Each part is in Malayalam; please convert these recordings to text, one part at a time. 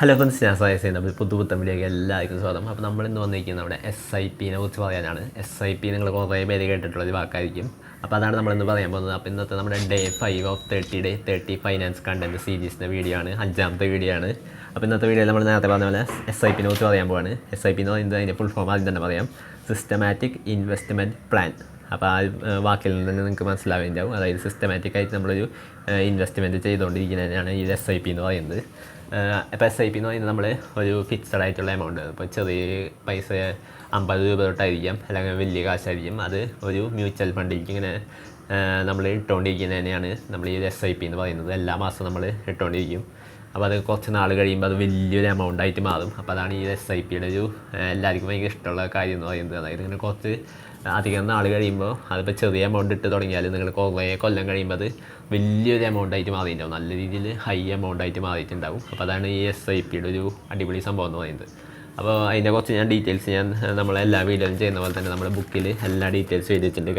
ഹലോ ഫ്രണ്ട്സ് ഞാൻ സയസ് നമ്മൾ പുതു പുത്തമ്പിലേക്ക് എല്ലാവർക്കും സ്വാഗതം. അപ്പോൾ നമ്മൾ ഇന്ന് വന്നിരിക്കുന്നത് നമ്മുടെ എസ് ഐ പിനെ കുറിച്ച് പറയാനാണ്. എസ് ഐ പി നിങ്ങൾ കുറേ പേര് കേട്ടിട്ടുള്ള ഒരു വാക്കായിരിക്കും. അപ്പോൾ അതാണ് നമ്മളിന്ന് പറയാൻ പോകുന്നത്. അപ്പോൾ ഇന്നത്തെ നമ്മുടെ day five of thirty day thirty finance content സീരീസിന്റെ വീഡിയോ ആണ്. അഞ്ചാമത്തെ വീഡിയോ ആണ്. അപ്പോൾ ഇന്നത്തെ വീഡിയോയിൽ നമ്മൾ നേരത്തെ പറഞ്ഞ പോലെ എസ് ഐ പിനെ കുറിച്ച് പറയാൻ പോവാണ്. എസ് ഐ പി എന്ന് പറയുന്നത് അതിന്റെ ഫുൾ ഫോം ആദ്യം തന്നെ പറയാം. സിസ്റ്റമാറ്റിക് ഇൻവെസ്റ്റ്മെന്റ് പ്ലാൻ അപ്പോൾ ആ വാക്കിൽ നിന്ന് തന്നെ നിങ്ങൾക്ക് മനസ്സിലാവുന്നുണ്ടാവും അതായത് സിസ്റ്റമാറ്റിക് ആയിട്ട് നമ്മളൊരു ഇൻവെസ്റ്റ്മെന്റ് ചെയ്തുകൊണ്ടിരിക്കുന്നതിനാണ് ഈ എസ് ഐ പി എന്ന് പറയുന്നത്. ഇപ്പോൾ എസ് ഐ പി എന്ന് പറയുന്നത് നമ്മൾ ഒരു ഫിക്സഡ് ആയിട്ടുള്ള എമൗണ്ട് ഇപ്പോൾ ചെറിയ പൈസ അമ്പത് രൂപ തൊട്ടായിരിക്കാം. അല്ലെങ്കിൽ വലിയ കാശായിരിക്കും. അത് ഒരു മ്യൂച്വൽ ഫണ്ടിലേക്ക് ഇങ്ങനെ നമ്മൾ ഇട്ടുകൊണ്ടിരിക്കുന്നതിനെയാണ് നമ്മൾ ഈ എസ് ഐ പി എന്ന് പറയുന്നത്. എല്ലാ മാസവും നമ്മൾ ഇട്ടുകൊണ്ടിരിക്കും. അപ്പോൾ അത് കുറച്ച് നാൾ കഴിയുമ്പോൾ അത് വലിയൊരു എമൗണ്ട് ആയിട്ട് മാറും. അപ്പോൾ അതാണ് ഈ എസ് ഐ പിയുടെ ഒരു എല്ലാവർക്കും ഭയങ്കര ഇഷ്ടമുള്ള കാര്യം എന്ന് പറയുന്നത്. അതായത് ഇങ്ങനെ കുറച്ച് അധികം നാൾ കഴിയുമ്പോൾ അതിപ്പോൾ ചെറിയ എമൗണ്ട് ഇട്ട് തുടങ്ങിയാൽ നിങ്ങൾ കുറേ കൊല്ലം കഴിയുമ്പോൾ അത് വലിയൊരു എമൗണ്ട് ആയിട്ട് മാറിയിട്ടുണ്ടാവും. നല്ല രീതിയിൽ ഹൈ എമൗണ്ട് ആയിട്ട് മാറിയിട്ടുണ്ടാവും. അപ്പോൾ അതാണ് ഈ എസ് ഐ പിയുടെ ഒരു അടിപൊളി സംഭവം എന്ന് പറയുന്നത്. അപ്പോൾ കുറച്ച് ഞാൻ ഡീറ്റെയിൽസ് ഞാൻ നമ്മളെ നമ്മളെല്ലാ വീഡിയോയിലും ചെയ്യുന്ന പോലെ തന്നെ നമ്മുടെ ബുക്കിൽ എല്ലാ ഡീറ്റെയിൽസും എഴുതിയിട്ടുണ്ട്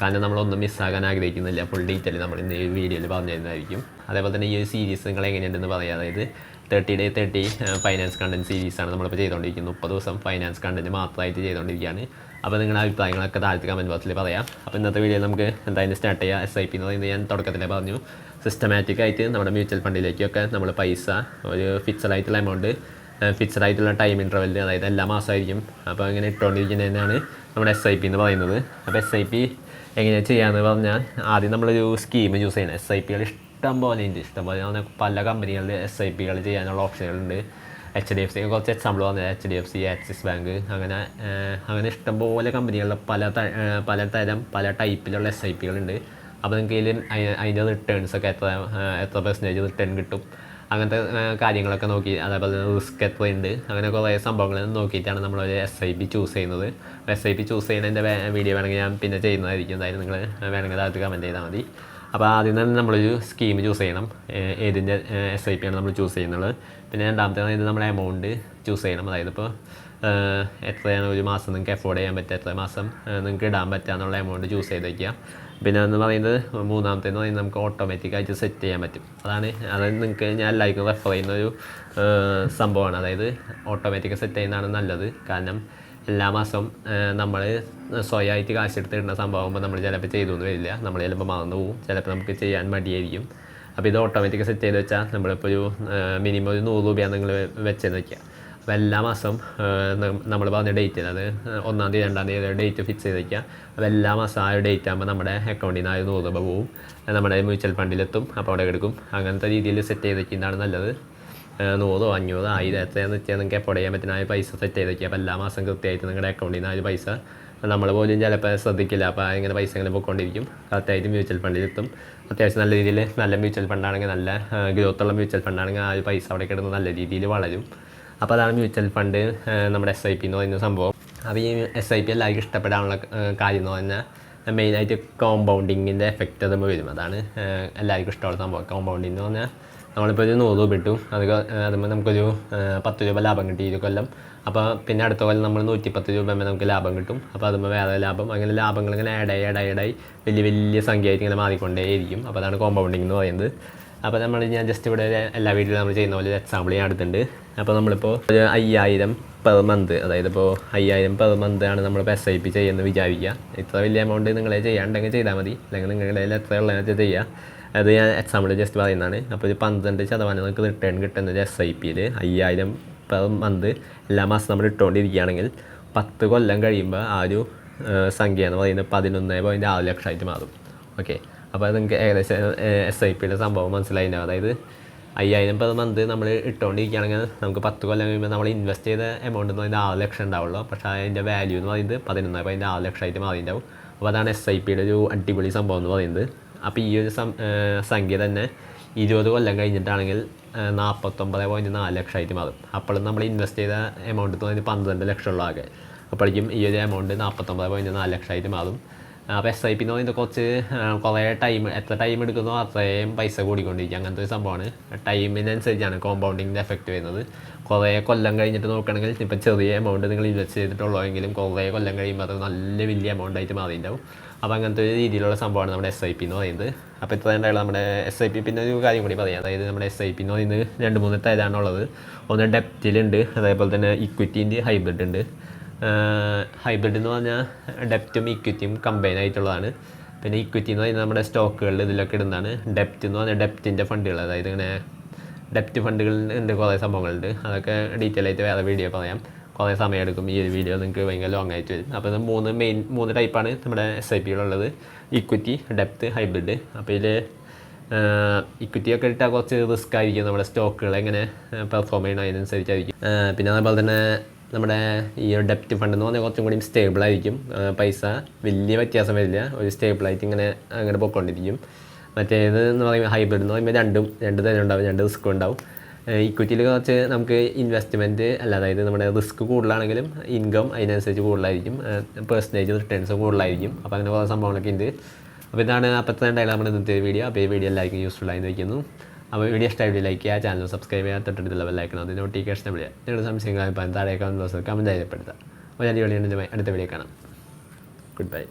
കാരണം നമ്മളൊന്നും മിസ്സാകാൻ ആഗ്രഹിക്കുന്നില്ല. ഫുൾ ഡീറ്റെയിൽ നമ്മൾ ഇന്ന് ഈ വീഡിയോയിൽ പറഞ്ഞു തരുന്നതായിരിക്കും അതേപോലെ തന്നെ ഈ ഒരു സീരീസ് നിങ്ങൾ എങ്ങനെയുണ്ടെന്ന് പറയാം. അതായത് thirty day thirty finance content സീരീസാണ് നമ്മളിപ്പോൾ ചെയ്തുകൊണ്ടിരിക്കുന്നത് മുപ്പത് ദിവസം ഫൈനാൻസ് കണ്ടന്റ് മാത്രമായിട്ട് ചെയ്തുകൊണ്ടിരിക്കുകയാണ് അപ്പോൾ നിങ്ങളുടെ അഭിപ്രായങ്ങളൊക്കെ താഴത്തെ കമന്റ് ബോക്സിൽ പറയാം. അപ്പോൾ ഇന്നത്തെ വീഡിയോ നമുക്ക് എന്തായാലും സ്റ്റാർട്ട് ചെയ്യാം. എസ് ഐ പി എന്ന് പറയുന്നത് ഞാൻ തുടക്കത്തിലേ പറഞ്ഞു. സിസ്റ്റമാറ്റിക്കായിട്ട് നമ്മുടെ മ്യൂച്വൽ ഫണ്ടിലേക്കൊക്കെ നമ്മൾ പൈസ ഒരു ഫിക്സഡ് ആയിട്ടുള്ള എമൗണ്ട് ഫിക്സഡ് ആയിട്ടുള്ള ടൈം ഇന്റർവെല്ലിൽ അതായത് എല്ലാ മാസമായിരിക്കും. അപ്പോൾ അങ്ങനെ ഇട്ടുകൊണ്ടിരിക്കുന്നതിനാണ് നമ്മുടെ എസ് ഐ പി എന്ന് പറയുന്നത്. അപ്പോൾ എസ് ഐ പി എങ്ങനെയാണ് ചെയ്യാന്ന് പറഞ്ഞാൽ ആദ്യം നമ്മളൊരു സ്കീം യൂസ് ചെയ്യണം. എസ് ഐ പികൾ ഇഷ്ടം പോലെ ഉണ്ട്. ഇഷ്ടം പോലെ പല കമ്പനികളിൽ എസ് ഐ പികൾ ചെയ്യാനുള്ള ഓപ്ഷനുകളുണ്ട് എച്ച് ഡി എഫ് സി കുറച്ച് എക്സാമ്പിൾ പറഞ്ഞാൽ H D F C Axis bank അങ്ങനെ അങ്ങനെ ഇഷ്ടംപോലെ കമ്പനികളിൽ പല പല തരം പല ടൈപ്പിലുള്ള എസ് ഐ പികളുണ്ട് അപ്പോൾ നിങ്ങൾക്ക് ഇതിൽ അതിന്റെ റിട്ടേൺസ് ഒക്കെ എത്ര എത്ര പെർസെന്റേജ് റിട്ടേൺ കിട്ടും? അങ്ങനത്തെ കാര്യങ്ങളൊക്കെ നോക്കി. അതേപോലെ തന്നെ റിസ്ക് എത്ര എത്രയുണ്ട് അങ്ങനെ കുറേ സംഭവങ്ങൾ നോക്കിയിട്ടാണ് നമ്മൾ ഒരു എസ് ഐ പി ചൂസ് ചെയ്യുന്നത് എസ് ഐ പി ചൂസ് ചെയ്യുന്നതിന്റെ വീഡിയോ വേണമെങ്കിൽ ഞാൻ പിന്നെ ചെയ്യുന്നതായിരിക്കും. എന്തായാലും നിങ്ങൾ വേണമെങ്കിൽ അതായത് കമന്റ് ചെയ്താൽ മതി. അപ്പോൾ ആദ്യം തന്നെ നമ്മളൊരു സ്കീം ചൂസ് ചെയ്യണം. ഏതിന്റെ എസ് ഐ പി ആണ് നമ്മൾ ചൂസ് ചെയ്യുന്നത്. പിന്നെ രണ്ടാമത്തെ ഇത് നമ്മുടെ എമൗണ്ട് ചൂസ് ചെയ്യണം. അതായത് ഇപ്പോൾ എത്രയാണ് ഒരു മാസം നിങ്ങൾക്ക് എഫോർഡ് ചെയ്യാൻ പറ്റുക എത്ര മാസം നിങ്ങൾക്ക് ഇടാൻ പറ്റുക എന്നുള്ള എമൗണ്ട് ചൂസ് ചെയ്ത് വയ്ക്കുക പിന്നെ എന്ന് പറയുന്നത് മൂന്നാമത്തെ എന്ന് പറയുന്നത് നമുക്ക് ഓട്ടോമാറ്റിക്കായിട്ട് സെറ്റ് ചെയ്യാൻ പറ്റും. അതാണ് അത് നിങ്ങൾക്ക് ഞാൻ എല്ലാവർക്കും റെഫർ ചെയ്യുന്ന ഒരു സംഭവമാണ്. അതായത് ഓട്ടോമാറ്റിക് സെറ്റ് ചെയ്യുന്നതാണ് നല്ലത്. കാരണം എല്ലാ മാസവും നമ്മൾ സ്വയമായിട്ട് കാശെടുത്ത് ഇടുന്ന സംഭവമാകുമ്പോൾ നമ്മൾ ചിലപ്പോൾ ചെയ്തൊന്നും വരില്ല. നമ്മൾ ചിലപ്പോൾ മറന്നു പോകും. ചിലപ്പോൾ നമുക്ക് ചെയ്യാൻ മടിയായിരിക്കും. അപ്പോൾ ഇത് ഓട്ടോമാറ്റിക് സെറ്റ് ചെയ്ത് വെച്ചാൽ നമ്മളിപ്പോൾ ഒരു മിനിമം ഒരു നൂറ് രൂപയാണ് നിങ്ങൾ വെച്ചെന്ന് വയ്ക്കുക അപ്പോൾ എല്ലാ മാസം നമ്മൾ പറഞ്ഞ ഡേറ്റ് അത് ഒന്നാം തീയതി രണ്ടാം തീയതി ഡേറ്റ് ഫിക്സ് ചെയ്ത് വയ്ക്കുക അപ്പോൾ എല്ലാ മാസം ആ ഒരു ഡേറ്റ് ആകുമ്പോൾ നമ്മുടെ അക്കൗണ്ടിൽ നിന്ന് ആ ഒരു നൂറ് രൂപ പോവും. നമ്മുടെ മ്യൂച്വൽ ഫണ്ടിലെത്തും അപ്പോൾ അവിടെ എടുക്കും. അങ്ങനത്തെ രീതിയിൽ സെറ്റ് ചെയ്ത് വയ്ക്കുന്നതാണ് നല്ലത് നൂറോ അഞ്ഞൂറോ ആയിരം എത്രയാണെന്ന് വെച്ചാൽ നിങ്ങൾക്ക് എപ്പോൾ ചെയ്യാൻ പറ്റുന്ന ആ പൈസ സെറ്റ് ചെയ്ത് വയ്ക്കുക അപ്പോൾ എല്ലാ മാസം കൃത്യമായിട്ട് നിങ്ങളുടെ അക്കൗണ്ടിൽ നിന്ന് ആ ഒരു പൈസ നമ്മൾ പോലും ചിലപ്പോൾ ശ്രദ്ധിക്കില്ല. അപ്പോൾ ഇങ്ങനെ പൈസ ഇങ്ങനെ പോയിക്കൊണ്ടിരിക്കും കറക്റ്റായിട്ട് മ്യൂച്വൽ ഫണ്ടിലെത്തും അത്യാവശ്യം നല്ല രീതിയിൽ നല്ല മ്യൂച്വൽ ഫണ്ടാണെങ്കിൽ നല്ല ഗ്രോത്തുള്ള മ്യൂച്വൽ ഫണ്ടാണെങ്കിൽ ആ ഒരു പൈസ അവിടെ കിടന്ന് നല്ല രീതിയിൽ വളരും. അപ്പോൾ അതാണ് മ്യൂച്വൽ ഫണ്ട് നമ്മുടെ എസ് ഐ പി എന്ന് പറയുന്ന സംഭവം. അപ്പോൾ ഈ എസ് ഐ പി എല്ലാവർക്കും ഇഷ്ടപ്പെടാനുള്ള കാര്യം എന്ന് പറഞ്ഞാൽ മെയിനായിട്ട് കോമ്പൗണ്ടിങ്ങിന്റെ എഫക്റ്റ് അതുമ്പോൾ വരും. അതാണ് എല്ലാവർക്കും ഇഷ്ടമുള്ള സംഭവം. കോമ്പൗണ്ടിങ് എന്ന് പറഞ്ഞാൽ നമ്മളിപ്പോൾ ഒരു നൂറ് രൂപ ഇട്ടു. അത് അതുമ്പോൾ നമുക്കൊരു പത്ത് രൂപ ലാഭം കിട്ടി ഇരു കൊല്ലം. അപ്പോൾ പിന്നെ അടുത്ത കൊല്ലം നമ്മൾ നൂറ്റിപ്പത്ത് രൂപ നമുക്ക് ലാഭം കിട്ടും. അപ്പോൾ അതുമ്പോൾ വേറെ ലാഭം. അങ്ങനെ ലാഭങ്ങൾ ഇങ്ങനെ ആഡായി ആഡായി ആഡായി വലിയ വലിയ സംഖ്യയായിട്ട് ഇങ്ങനെ മാറിക്കൊണ്ടേയിരിക്കും. അപ്പോൾ അതാണ് കോമ്പൗണ്ടിങ് എന്ന് പറയുന്നത്. അപ്പോൾ നമ്മൾ ഞാൻ ജസ്റ്റ് ഇവിടെ എല്ലാ വീട്ടിലും നമ്മൾ ചെയ്യുന്ന പോലെ ഒരു എക്സാമ്പിൾ ഞാൻ എടുത്തിട്ടുണ്ട്. അപ്പോൾ നമ്മളിപ്പോൾ ഒരു അയ്യായിരം പെർ മന്ത് അതായത് ഇപ്പോൾ അയ്യായിരം പെർ മന്ത് ആണ് നമ്മളിപ്പോൾ എസ് ഐ പി ചെയ്യുന്നത് വിചാരിക്കുക. ഇത്ര വലിയ എമൗണ്ട് നിങ്ങളെ ചെയ്യാണ്ടെങ്കിൽ ചെയ്താൽ മതി. അല്ലെങ്കിൽ നിങ്ങളുടെ കയ്യിൽ എത്ര ഉള്ളതെന്ന് വെച്ചാൽ ചെയ്യുക അത് ഞാൻ എക്സാമ്പിൾ ജസ്റ്റ് പറയുന്നതാണ്. അപ്പോൾ ഒരു പന്ത്രണ്ട് ശതമാനം നിങ്ങൾക്ക് റിട്ടേൺ കിട്ടുന്നത് എസ് ഐ പിയിൽ അയ്യായിരം പെർ മന്ത് എല്ലാ മാസം നമ്മൾ ഇട്ടുകൊണ്ടിരിക്കുകയാണെങ്കിൽ പത്ത് കൊല്ലം കഴിയുമ്പോൾ ആ ഒരു സംഖ്യ എന്ന് പറയുന്നത് പതിനൊന്ന് പോയിന്റ് ആറ് ലക്ഷമായിട്ട് മാറും. ഓക്കെ അപ്പോൾ അത് നിങ്ങൾക്ക് ഏകദേശം എസ് ഐ പിയുടെ സംഭവം മനസ്സിലായിട്ടുണ്ടാവും അതായത് അയ്യായിരം പെർ മന്ത് നമ്മൾ ഇട്ടുകൊണ്ടിരിക്കുകയാണെങ്കിൽ നമുക്ക് പത്ത് കൊല്ലം കഴിയുമ്പോൾ നമ്മൾ ഇൻവെസ്റ്റ് ചെയ്ത എമൗണ്ട് എന്ന് പറയുന്നത് ആറ് ലക്ഷം ഉണ്ടാവുള്ളൂ പക്ഷേ അതിന്റെ വാല്യൂ എന്ന് പറയുന്നത് പതിനൊന്ന് അതിന്റെ ആറ് ലക്ഷമായിട്ട് മാറിയിട്ടുണ്ടാവും അപ്പോൾ അതാണ് എസ് ഐ പിയുടെ ഒരു അടിപൊളി സംഭവം എന്ന് പറയുന്നത്. അപ്പോൾ ഈ ഒരു സംഖ്യ തന്നെ ഇരുപത് കൊല്ലം കഴിഞ്ഞിട്ടാണെങ്കിൽ നാൽപ്പത്തൊമ്പത് പോയിന്റ് നാല് ലക്ഷമായിട്ട് മാറും. അപ്പോഴും നമ്മൾ ഇൻവെസ്റ്റ് ചെയ്ത എമൗണ്ട് എന്ന് പറയുന്നത് പന്ത്രണ്ട് ലക്ഷമുള്ള ആകെ. അപ്പോഴേക്കും ഈ ഒരു എമൗണ്ട് നാൽപ്പത്തൊമ്പത് പോയിന്റ് നാല് ലക്ഷമായിട്ട് മാറും. അപ്പോൾ എസ് ഐ പി കുറച്ച് കുറേ ടൈം എത്ര ടൈം എടുക്കുന്നോ അത്രയും പൈസ കൂടിക്കൊണ്ടിരിക്കും. അങ്ങനത്തെ ഒരു സംഭവമാണ്. ടൈമിനനുസരിച്ചാണ് കോമ്പൗണ്ടിങ്ങിന്റെ എഫക്റ്റ് വരുന്നത്. കുറേ കൊല്ലം കഴിഞ്ഞിട്ട് നോക്കുകയാണെങ്കിൽ ഇപ്പം ചെറിയ എമൗണ്ട് നിങ്ങൾ ഇൻവെസ്റ്റ് ചെയ്തിട്ടുള്ളൂ എങ്കിലും കുറേ കൊല്ലം കഴിയുമ്പോൾ അത് നല്ല വലിയ എമൗണ്ട് ആയിട്ട് മാറിയിട്ടുണ്ടാവും. അപ്പോൾ അങ്ങനത്തെ ഒരു രീതിയിലുള്ള സംഭവമാണ് നമ്മുടെ എസ് ഐ പി എന്ന് പറയുന്നത്. അപ്പോൾ ഇത്ര ഉണ്ടായുള്ള നമ്മുടെ എസ് ഐ പി പിന്നെ ഒരു കാര്യം കൂടി പറയാം. അതായത് നമ്മുടെ എസ് ഐ പി എന്ന് പറയുന്നത് രണ്ട് മൂന്ന് തരാനുള്ളത് ഒന്ന് ഡെപ്റ്റിലുണ്ട് അതേപോലെ തന്നെ ഇക്വിറ്റിന്റെ ഹൈബ്രിഡ് ഉണ്ട്. ഹൈബ്രിഡ് എന്ന് പറഞ്ഞാൽ ഡെപ്റ്റും ഇക്വിറ്റിയും കമ്പൈൻ ആയിട്ടുള്ളതാണ്. പിന്നെ ഇക്വിറ്റി എന്ന് പറയുന്നത് നമ്മുടെ സ്റ്റോക്കുകളിൽ ഇതിലൊക്കെ ഇടുന്നതാണ്. ഡെപ്റ്റ് എന്ന് പറഞ്ഞാൽ ഡെപ്റ്റിന്റെ ഫണ്ടുകൾ അതായത് ഇങ്ങനെ ഡെപ്റ്റ് ഫണ്ടുകൾ ഉണ്ട് കുറേ സംഭവങ്ങളുണ്ട്. അതൊക്കെ ഡീറ്റെയിൽ ആയിട്ട് വേറെ വീഡിയോ പറയാം. കുറേ സമയമെടുക്കും ഈ ഒരു വീഡിയോ നിങ്ങൾക്ക് ഭയങ്കര ലോങ് ആയിട്ട് വരും. അപ്പോൾ ഇത് മൂന്ന് മെയിൻ മൂന്ന് ടൈപ്പാണ് നമ്മുടെ എസ് ഐ പിയിലുള്ളത് ഇക്വിറ്റി ഡെപ്റ്റ് ഹൈബ്രിഡ് അപ്പോൾ ഇതിൽ ഇക്വിറ്റിയൊക്കെ ഇട്ടാൽ കുറച്ച് റിസ്ക് ആയിരിക്കും. നമ്മുടെ സ്റ്റോക്കുകൾ എങ്ങനെ പെർഫോം ചെയ്യണം അതിനനുസരിച്ചായിരിക്കും പിന്നെ അതേപോലെ തന്നെ നമ്മുടെ ഈ ഒരു ഡെപ്റ്റ് ഫണ്ട് എന്ന് പറഞ്ഞാൽ കുറച്ചും കൂടി സ്റ്റേബിൾ ആയിരിക്കും. പൈസ വലിയ വ്യത്യാസം വരില്ല. ഒരു സ്റ്റേബിളായിട്ട് ഇങ്ങനെ അങ്ങനെ പോയിക്കൊണ്ടിരിക്കും. മറ്റേത് എന്ന് പറയുമ്പോൾ ഹൈബ്രിഡ് എന്ന് പറയുമ്പോൾ രണ്ടും രണ്ട് തരം ഉണ്ടാവും രണ്ട് റിസ്ക് ഉണ്ടാവും. ഇക്വിറ്റിയിൽ കുറച്ച് നമുക്ക് ഇൻവെസ്റ്റ്മെന്റ് അല്ല അതായത് നമ്മുടെ റിസ്ക് കൂടുതലാണെങ്കിലും ഇൻകം അതിനനുസരിച്ച് കൂടുതലായിരിക്കും. പേഴ്സന്റേജ് റിട്ടേൺസ് കൂടുതലായിരിക്കും. അപ്പോൾ അങ്ങനെ കുറേ സംഭവങ്ങളൊക്കെ ഉണ്ട് അപ്പോൾ ഇതാണ് അപ്പോഴത്തെ ഉണ്ടായാലും നമ്മുടെ ഇന്നത്തെ വീഡിയോ അപ്പോൾ ഈ വീഡിയോ എല്ലാവർക്കും യൂസ്ഫുൾ ആയി വയ്ക്കുന്നു അപ്പോൾ വീഡിയോ ഇഷ്ടമായി ലൈക്ക് ചെയ്യുക ചാനൽ സബ്സ്ക്രൈബ് ചെയ്യുക തൊട്ടടുത്തുള്ള ബെല്ലൈക്കണം അത് നോട്ടിഫിക്കേഷൻ വിളിക്കുക നിങ്ങളുടെ സംശയങ്ങൾ അഭിപ്രായം താഴെ കമന്റ് ബോക്സിൽ കമന്റ് ചെയ്യപ്പെടുത്തുക അപ്പോൾ ഞാൻ വീഡിയോ അടുത്ത വീഡിയോ കാണാം. Good bye